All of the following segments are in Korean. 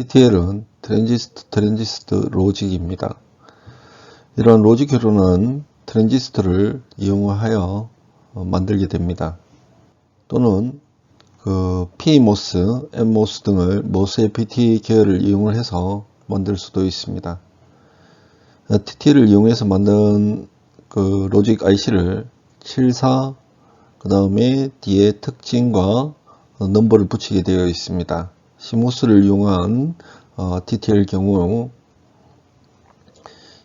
TTL은 트랜지스터 트랜지스터 로직입니다. 이런 로직 회로는 트랜지스터를 이용하여 어, 만들게 됩니다. 또는 그 PMOS, NMOS 등을 MOSFET 계열을 이용을 해서 만들 수도 있습니다. TTL을 이용해서 만든 그 로직 IC를 74, 그 다음에 뒤에 특징과 넘버를 붙이게 되어 있습니다. CMOS를 이용한 어, TTL 경우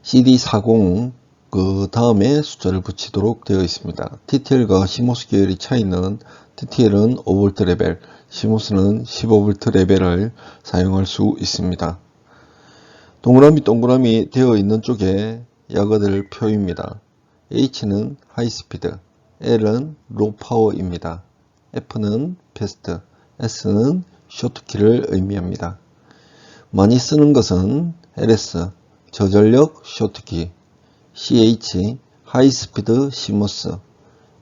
CD40 그 다음에 숫자를 붙이도록 되어 있습니다. TTL과 CMOS 계열이 차이는 TTL은 5V 레벨, CMOS는 15V 레벨을 사용할 수 있습니다. 동그라미 동그라미 되어 있는 쪽에 야거들 표입니다. H는 하이스피드, L은 로우 파워입니다. F는 패스트, S는 쇼트키를 의미합니다. 많이 쓰는 것은 LS, 저전력 쇼트키, CH, 하이스피드 시모스,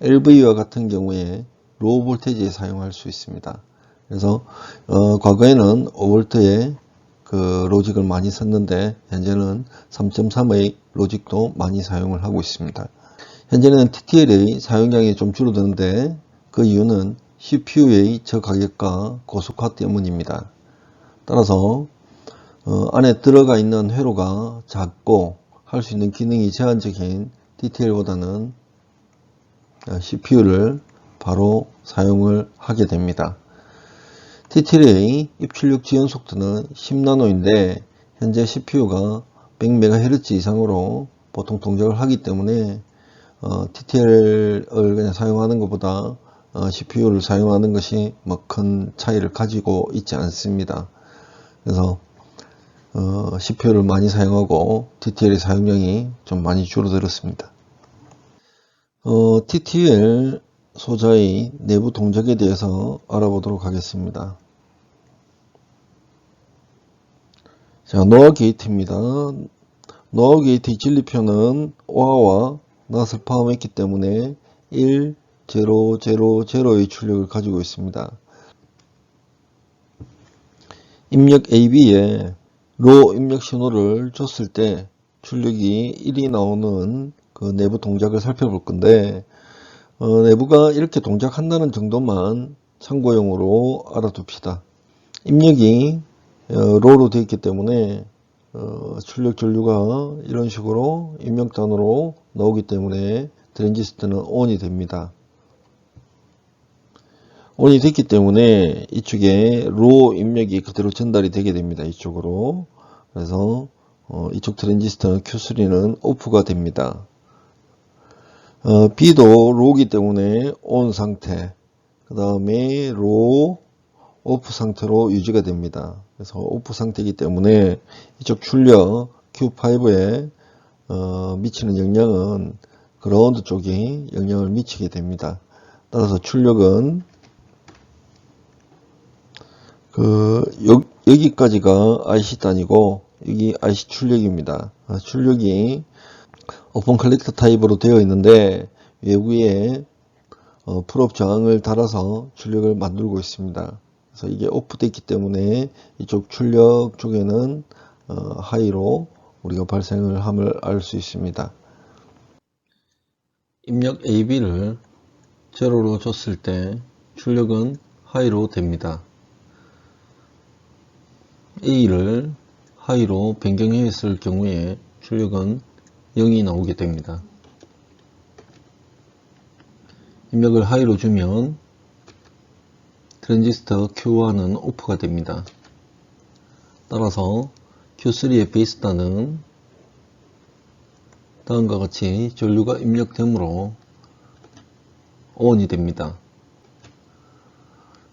LV와 같은 경우에 로우 볼테지에 사용할 수 있습니다. 그래서 어, 과거에는 5V의 그 로직을 많이 썼는데 현재는 3.3의 로직도 많이 사용을 하고 있습니다. 현재는 TTL의 사용량이 좀 줄어드는데 그 이유는 CPU의 저가격과 고속화 때문입니다. 따라서 어, 안에 들어가 있는 회로가 작고 할 수 있는 기능이 제한적인 DTL보다는 CPU를 바로 사용을 하게 됩니다. TTL의 입출력 지연 속도는 10나노인데 현재 CPU가 100MHz 이상으로 보통 동작을 하기 때문에 어, TTL을 그냥 사용하는 것보다 어, CPU를 사용하는 것이 뭐 큰 차이를 가지고 있지 않습니다. 그래서 어, CPU를 많이 사용하고 TTL의 사용량이 좀 많이 줄어들었습니다. 어, TTL 소자의 내부 동작에 대해서 알아보도록 하겠습니다. 자, 노아 게이트입니다. 노아 게이트의 진리표는 오아와 낫을 포함했기 때문에 1, 0, 0, 0의 출력을 가지고 있습니다. 입력 AB에 로 입력 신호를 줬을 때 출력이 1이 나오는 그 내부 동작을 살펴볼 건데 어, 내부가 이렇게 동작한다는 정도만 참고용으로 알아둡시다. 입력이 어, 로로 되어 있기 때문에 어, 출력 전류가 이런 식으로 입력단으로 나오기 때문에 트랜지스터는 ON이 됩니다. ON이 됐기 때문에 이쪽에 로 입력이 그대로 전달이 되게 됩니다. 이쪽으로. 그래서 어, 이쪽 트랜지스터 Q3는 오프가 됩니다. 어, B도 로기 때문에 ON 상태 그 다음에 로 오프 상태로 유지가 됩니다. 그래서 오프 상태이기 때문에 이쪽 출력 Q5에 어, 미치는 영향은 그라운드 쪽이 영향을 미치게 됩니다. 따라서 출력은 그 여, 기까지가 IC 단위고 여기 IC 출력입니다. 아, 출력이 오픈 컬렉터 타입으로 되어 있는데 외부에 어, 풀업 저항을 달아서 출력을 만들고 있습니다. 그래서 이게 오프되어 있기 때문에 이쪽 출력 쪽에는 어, 하이로 우리가 발생을 함을 알 수 있습니다. 입력 AB를 제로로 줬을 때 출력은 하이로 됩니다. A를 하이로 변경했을 경우에 출력은 0이 나오게 됩니다. 입력을 하이로 주면 트랜지스터 Q1은 오프가 됩니다. 따라서 Q3의 베이스단은 다음과 같이 전류가 입력되므로 ON이 됩니다.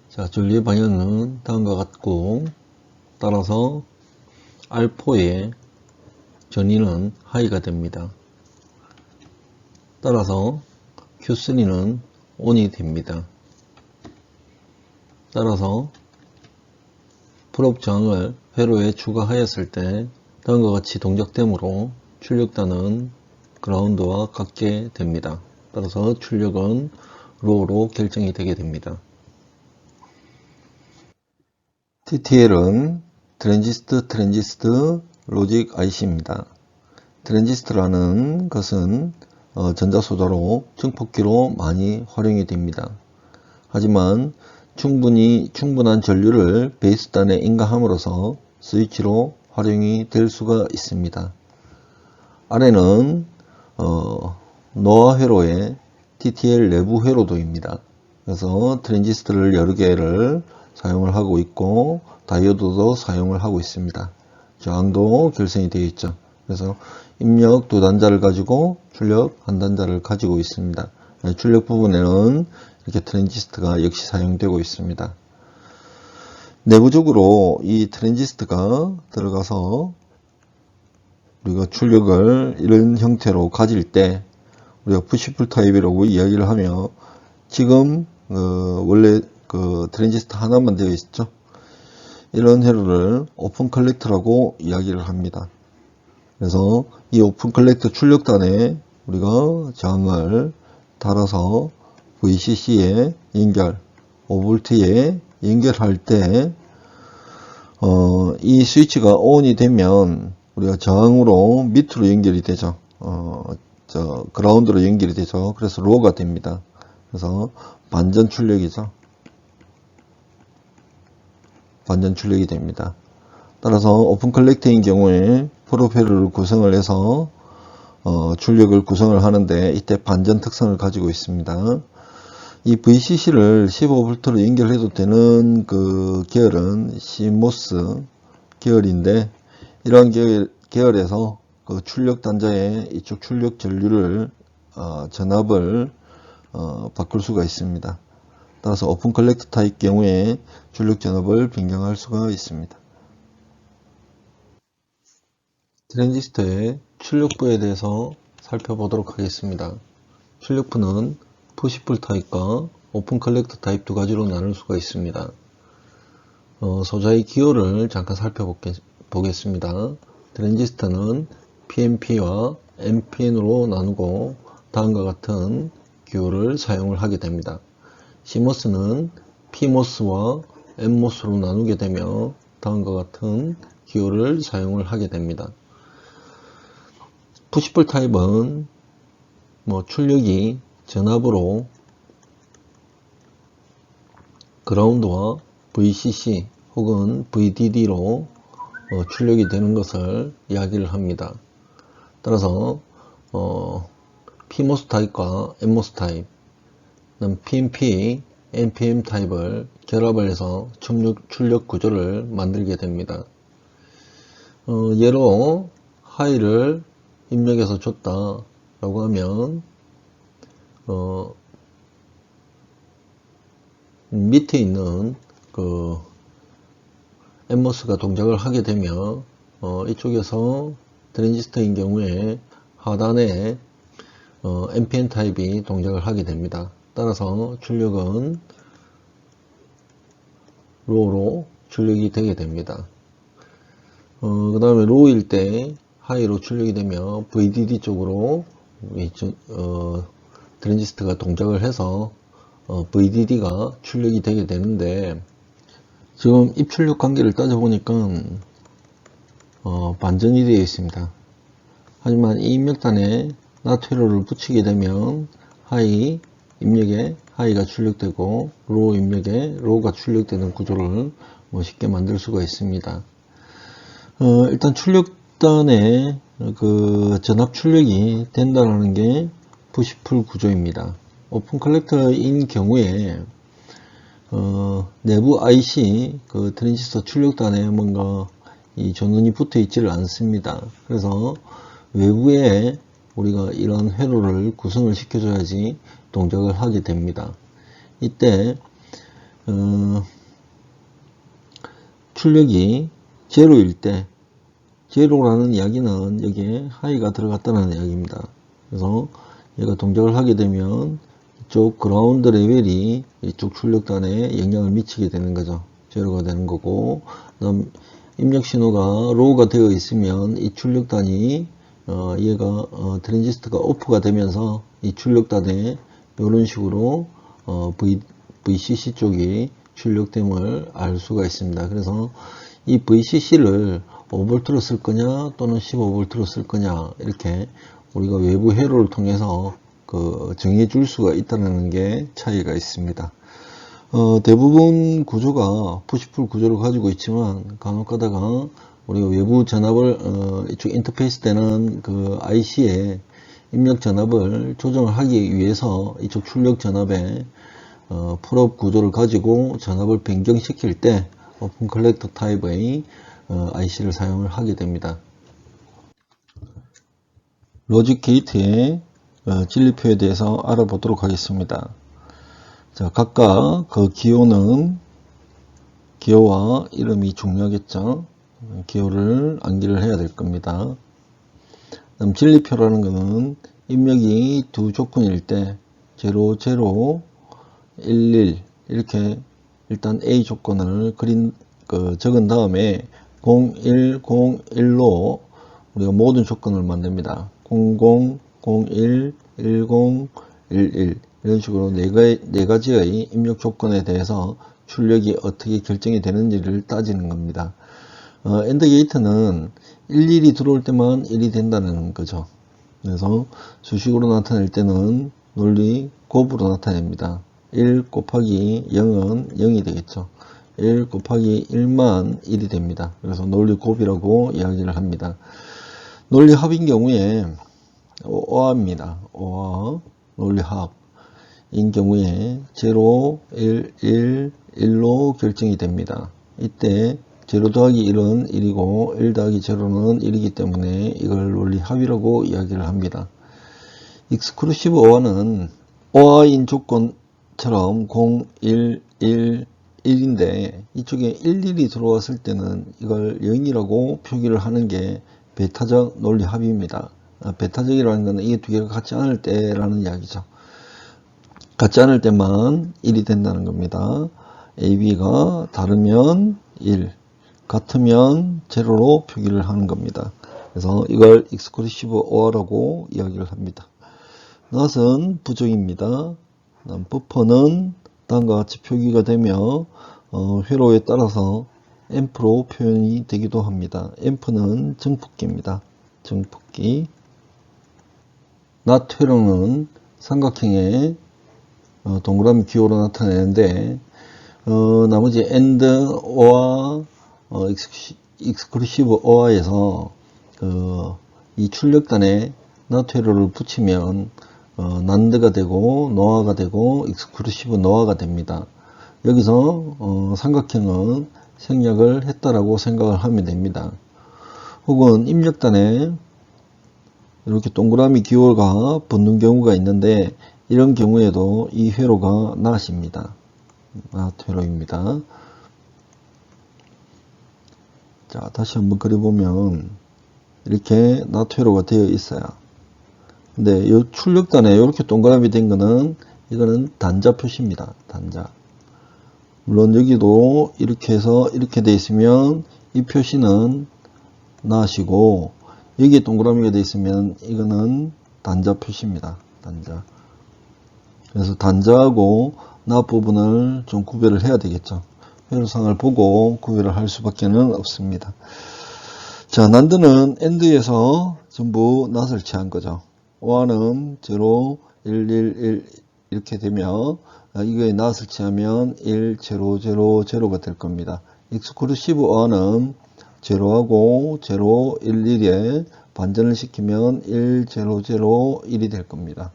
자, 전류의 방향은 다음과 같고 따라서 R4의 전위는 하이가 됩니다. 따라서 Q3는 ON이 됩니다. 따라서 저항을 회로에 추가하였을 때 다음과 같이 동작되므로 출력단은 그라운드와 같게 됩니다. 따라서 출력은 로우로 결정이 되게 됩니다. TTL은 트랜지스트 트랜지스트 로직 IC입니다. 트랜지스트라는 것은 어, 전자소자로 증폭기로 많이 활용이 됩니다. 하지만 충분히 충분한 전류를 베이스단에 인가함으로써 스위치로 활용이 될 수가 있습니다. 아래는 어, 노아 회로의 TTL 내부 회로도입니다. 그래서 트랜지스터를 여러 개를 사용을 하고 있고 다이오드도 사용을 하고 있습니다. 저항도 결성이 되어 있죠. 그래서 입력 두 단자를 가지고 출력 한 단자를 가지고 있습니다. 네, 출력 부분에는 이렇게 트랜지스터가 역시 사용되고 있습니다. 내부적으로 이 트랜지스터가 들어가서 우리가 출력을 이런 형태로 가질 때 우리가 푸시풀 타입이라고 이야기를 하며 지금 어, 원래 그 트랜지스터 하나만 되어 있죠. 이런 회로를 오픈 컬렉터라고 이야기를 합니다. 그래서 이 오픈 컬렉터 출력단에 우리가 저항을 달아서 VCC에 연결, 5V에 연결할 때, 어, 이 스위치가 ON이 되면 우리가 저항으로 밑으로 연결이 되죠. 어, 저 그라운드로 연결이 되죠. 그래서 로가 됩니다. 그래서 반전 출력이죠. 반전 출력이 됩니다. 따라서 오픈 컬렉터인 경우에 프로페러를 구성을 해서 어, 출력을 구성을 하는데 이때 반전 특성을 가지고 있습니다. 이 VCC를 15V로 연결해도 되는 그 계열은 CMOS 계열인데 이러한 계열, 계열 에서 그 출력 단자의 이쪽 출력 전류를 어, 전압을 어, 바꿀 수가 있습니다. 따라서 오픈 컬렉터 타입 경우에 출력 전압을 변경할 수가 있습니다. 트랜지스터의 출력부에 대해서 살펴보도록 하겠습니다. 출력부는 푸시풀 타입과 오픈 컬렉터 타입 두 가지로 나눌 수가 있습니다. 어, 소자의 기호를 잠깐 살펴보겠습니다. 트랜지스터는 PNP와 NPN으로 나누고 다음과 같은 기호를 사용을 하게 됩니다. CMOS는 PMOS와 NMOS로 나누게 되며 다음과 같은 기호를 사용을 하게 됩니다. 푸시풀 타입은 뭐 출력이 전압으로 그라운드와 VCC 혹은 VDD로 어, 출력이 되는 것을 이야기를 합니다. 따라서 어, PMOS 타입과 NMOS 타입, PNP, NPM 타입을 결합을 해서 출력, 출력 구조를 만들게 됩니다. 어, 예로 하이를 입력해서 줬다 라고 하면 어, 밑에 있는 그 엠모스가 동작을 하게 되면 어, 이쪽에서 트랜지스터인 경우에 하단에 어, NPN 타입이 동작을 하게 됩니다. 따라서 출력은 로로 출력이 되게 됩니다. 어, 그 다음에 로일 때 하이로 출력이 되면 VDD 쪽으로 어, 트랜지스터가 동작을 해서 어, VDD가 출력이 되게 되는데 지금 입출력 관계를 따져보니까 어, 반전이 되어 있습니다. 하지만 이 입력단에 나트로를 붙이게 되면 하이 입력에 하이가 출력되고 로 입력에 로가 출력되는 구조를 뭐 쉽게 만들 수가 있습니다. 어, 일단 출력 일단의 그 전압 출력이 된다는 게 푸시풀 구조입니다. 오픈 컬렉터인 경우에 어, 내부 IC 그 트랜지스터 출력단에 뭔가 이 전원이 붙어 있지를 않습니다. 그래서 외부에 우리가 이런 회로를 구성을 시켜줘야지 동작을 하게 됩니다. 이때 어, 출력이 제로일 때 제로라는 이야기는 여기에 하이가 들어갔다는 이야기입니다. 그래서 얘가 동작을 하게 되면 이쪽 그라운드 레벨이 이쪽 출력단에 영향을 미치게 되는 거죠. 제로가 되는 거고 그다음 입력 신호가 로우가 되어 있으면 이 출력단이 어, 얘가 어, 트랜지스터가 오프가 되면서 이 출력단에 이런 식으로 어, v, VCC 쪽이 출력됨을 알 수가 있습니다. 그래서 이 VCC를 5V로 쓸 거냐 또는 15V로 쓸 거냐 이렇게 우리가 외부 회로를 통해서 그 정해 줄 수가 있다는 게 차이가 있습니다. 어, 대부분 구조가 푸시풀 구조를 가지고 있지만 간혹 가다가 우리가 외부 전압을 어, 이쪽 인터페이스 되는 그 IC에 입력 전압을 조정을 하기 위해서 이쪽 출력 전압에 어, 풀업 구조를 가지고 전압을 변경시킬 때 오픈 컬렉터 타입의 어, IC를 사용을 하게 됩니다. 로직 게이트의 어, 진리표에 대해서 알아보도록 하겠습니다. 자, 각각 그 기호는 기호와 이름이 중요하겠죠. 기호를 암기를 해야 될 겁니다. 그다음 진리표라는 것은 입력이 두 조건일 때 0, 0, 1, 1 이렇게 일단 A 조건을 그린 그 적은 다음에 0, 1, 0, 1로 우리가 모든 조건을 만듭니다. 00, 01, 10, 11 이런 식으로 네, 네 가지의 입력 조건에 대해서 출력이 어떻게 결정이 되는지를 따지는 겁니다. 어, 엔드 게이트는 11이 들어올 때만 1이 된다는 거죠. 그래서 수식으로 나타낼 때는 논리 곱으로 나타냅니다. 1 곱하기 0은 0이 되겠죠. 1 곱하기 1만 1이 됩니다. 그래서 논리 곱이라고 이야기를 합니다. 논리 합인 경우에 오합입니다. 오합, 논리 합. 인 경우에 0, 1, 1, 1로 결정이 됩니다. 이때 0 더하기 1은 1이고 1 더하기 0는 1이기 때문에 이걸 논리 합이라고 이야기를 합니다. 익스크루시브 오어는 오어인 조건처럼 0, 1, 1, 1인데 이쪽에 1, 1이 들어왔을 때는 이걸 0이라고 표기를 하는 게 베타적 논리 합입니다. 아, 베타적이라는 것은 이게 두 개가 같지 않을 때라는 이야기죠. 같지 않을 때만 1이 된다는 겁니다. AB가 다르면 1, 같으면 제로로 표기를 하는 겁니다. 그래서 이걸 exclusive or라고 이야기를 합니다. not은 부정입니다. 버퍼는 다음과 같이 표기가 되며 어, 회로에 따라서 앰프로 표현이 되기도 합니다. 앰프는 증폭기입니다. 증폭기 not 회로는 삼각형의 어, 동그라미 기호로 나타내는데 어, 나머지 and, or, 어, exclusive or에서 그, 이 출력단에 나트회로를 붙이면 어, 난드가 되고 노아가 되고 익스크루시브 노아가 됩니다. 여기서 어, 삼각형은 생략을 했다라고 생각을 하면 됩니다. 혹은 입력단에 이렇게 동그라미 기호가 붙는 경우가 있는데 이런 경우에도 이 회로가 낫입니다. 낫 회로입니다. 자, 다시 한번 그려보면 이렇게 낫 회로가 되어 있어요. 근데 이 출력단에 이렇게 동그라미 된 거는 이거는 단자 표시입니다. 단자. 물론 여기도 이렇게 해서 이렇게 돼 있으면 이 표시는 낫이고 여기에 동그라미가 돼 있으면 이거는 단자 표시입니다. 단자. 그래서 단자하고 납 부분을 좀 구별을 해야 되겠죠. 회로상을 보고 구별을 할 수밖에 는 없습니다. 자, 난드는 엔드에서 전부 낫을 취한 거죠. 오아는 0, 1, 1, 1 이렇게 되며 이거에 낫을 취하면 1, 0, 0, 0가 될 겁니다. 익스크루시브 어는 0하고 0, 1, 1에 반전을 시키면 1, 0, 0, 1이 될 겁니다.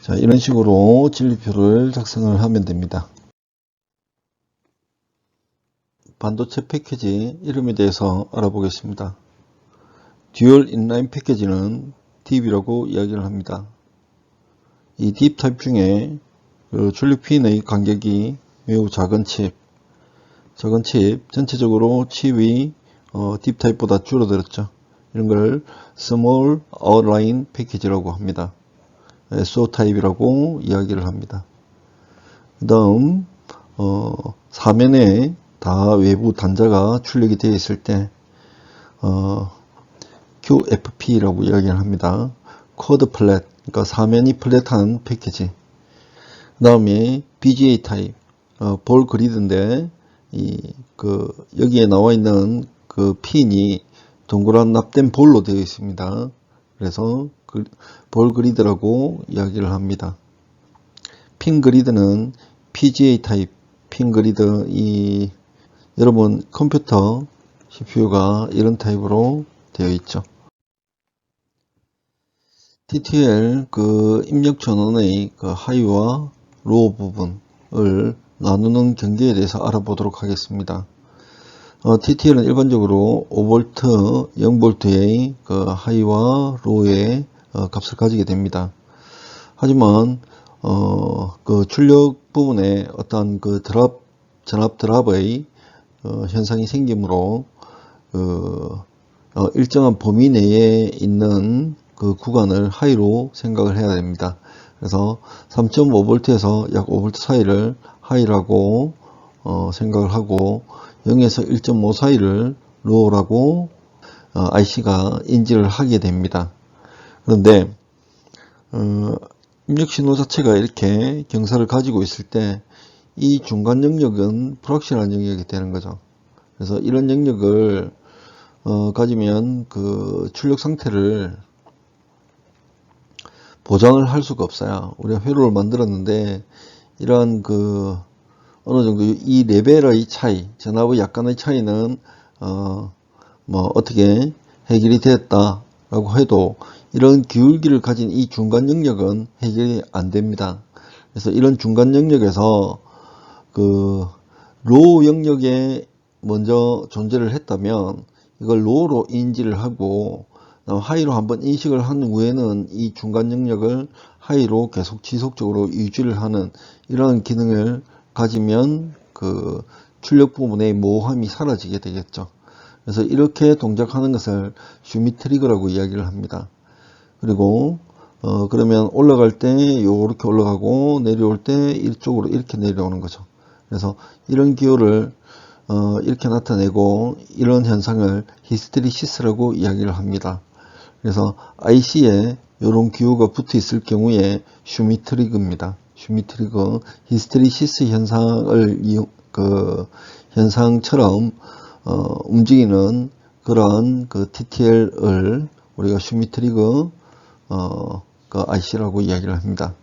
자, 이런 식으로 진리표를 작성을 하면 됩니다. 반도체 패키지 이름에 대해서 알아보겠습니다. 듀얼 인라인 패키지는 딥이라고 이야기를 합니다. 이딥 타입 중에 그 출력 핀의 간격이 매우 작은 칩, 작은 칩, 전체적으로 칩이 어, 딥 타입보다 줄어들었죠. 이런 걸 스몰 아웃라인 패키지라고 합니다. SO 타입이라고 이야기를 합니다. 그 다음 어, 사면에 다 외부 단자가 출력이 되어 있을 때 어, QFP라고 이야기를 합니다. 코드 플랫, 그러니까 사면이 플랫한 패키지. 그 다음에 BGA 타입, 어, 볼 그리드인데 이 그 여기에 나와 있는 그 핀이 동그란 납된 볼로 되어 있습니다. 그래서 그 볼 그리드라고 이야기를 합니다. 핀 그리드는 PGA 타입 핀 그리드 이 여러분 컴퓨터 CPU가 이런 타입으로 되어 있죠. TTL 그 입력 전원의 그 하이와 로우 부분을 나누는 경계에 대해서 알아보도록 하겠습니다. 어, TTL은 일반적으로 5V, 0V의 그 하이와 로우의 어, 값을 가지게 됩니다. 하지만 어, 그 출력 부분에 어떤 그 드랍, 전압 드랍의 어, 현상이 생기므로 그 어, 일정한 범위 내에 있는 그 구간을 하이로 생각을 해야 됩니다. 그래서 3.5V에서 약 5V 사이를 하이라고 어, 생각을 하고 0에서 1.5 사이를 로우라고 어, IC가 인지를 하게 됩니다. 그런데 어, 입력 신호 자체가 이렇게 경사를 가지고 있을 때 이 중간 영역은 불확실한 영역이 되는 거죠. 그래서 이런 영역을 어, 가지면 그 출력 상태를 보장을 할 수가 없어요. 우리가 회로를 만들었는데 이러한 그 어느 정도 이 레벨의 차이, 전압의 약간의 차이는 어, 뭐 어떻게 해결이 됐다라고 해도 이런 기울기를 가진 이 중간 영역은 해결이 안 됩니다. 그래서 이런 중간 영역에서 그 로우 영역에 먼저 존재를 했다면 이걸 로우로 인지를 하고 하이로 한번 인식을 한 후에는 이 중간 영역을 하이로 계속 지속적으로 유지를 하는 이런 기능을 가지면 그 출력 부분의 모호함이 사라지게 되겠죠. 그래서 이렇게 동작하는 것을 슈미트리그라고 이야기를 합니다. 그리고 어 그러면 올라갈 때 이렇게 올라가고 내려올 때 이쪽으로 이렇게 내려오는 거죠. 그래서 이런 기호를 어 이렇게 나타내고 이런 현상을 히스테리시스라고 이야기를 합니다. 그래서 IC에 이런 기호가 붙어 있을 경우에 슈미트리그입니다. 슈미트리그 히스테리시스 현상을 그 현상처럼 어, 움직이는 그런 그 TTL을 우리가 슈미트리그 어, 그 IC라고 이야기를 합니다.